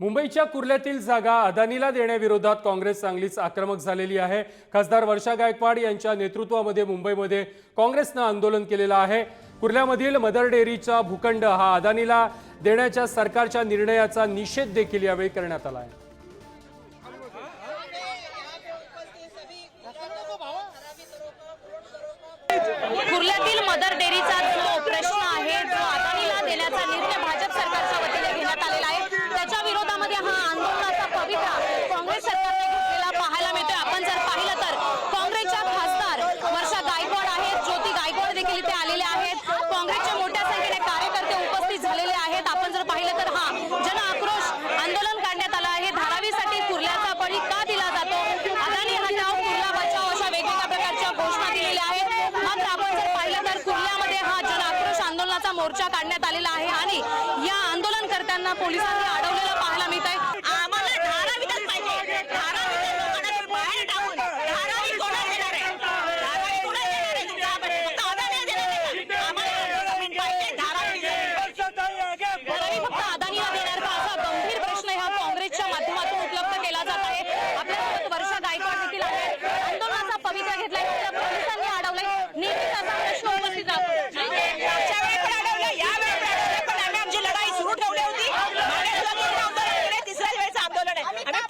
मुंबईच्या कुर्ल्यातील जागा अदानीला देण्याविरोधात काँग्रेस चांगलीच आक्रमक झालेली आहे. खासदार वर्षा गायकवाड यांच्या नेतृत्वामध्ये मुंबईमध्ये काँग्रेसनं आंदोलन केलेलं आहे. कुर्ल्यामधील मदर डेअरीचा भूखंड हा अदानीला देण्याच्या सरकारच्या निर्णयाचा निषेध देखील यावेळी करण्यात आला आहे. कुर्ल्यातील मोर्चा काढण्यात आलेला आहे आणि या आंदोलनकर्त्यांना पोलिसांनी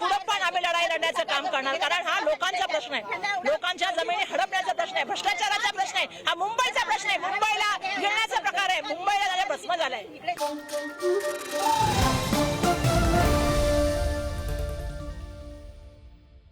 पुढं पण आम्ही लढाई लढण्याचं काम करणार. कारण हा लोकांचा प्रश्न आहे. लोकांच्या जमिनी हडपण्याचा प्रश्न आहे. भ्रष्टाचाराचा प्रश्न आहे. हा मुंबईचा प्रश्न आहे. मुंबईला घेण्याचा प्रकार आहे. मुंबईला झाला भस्म झालाय.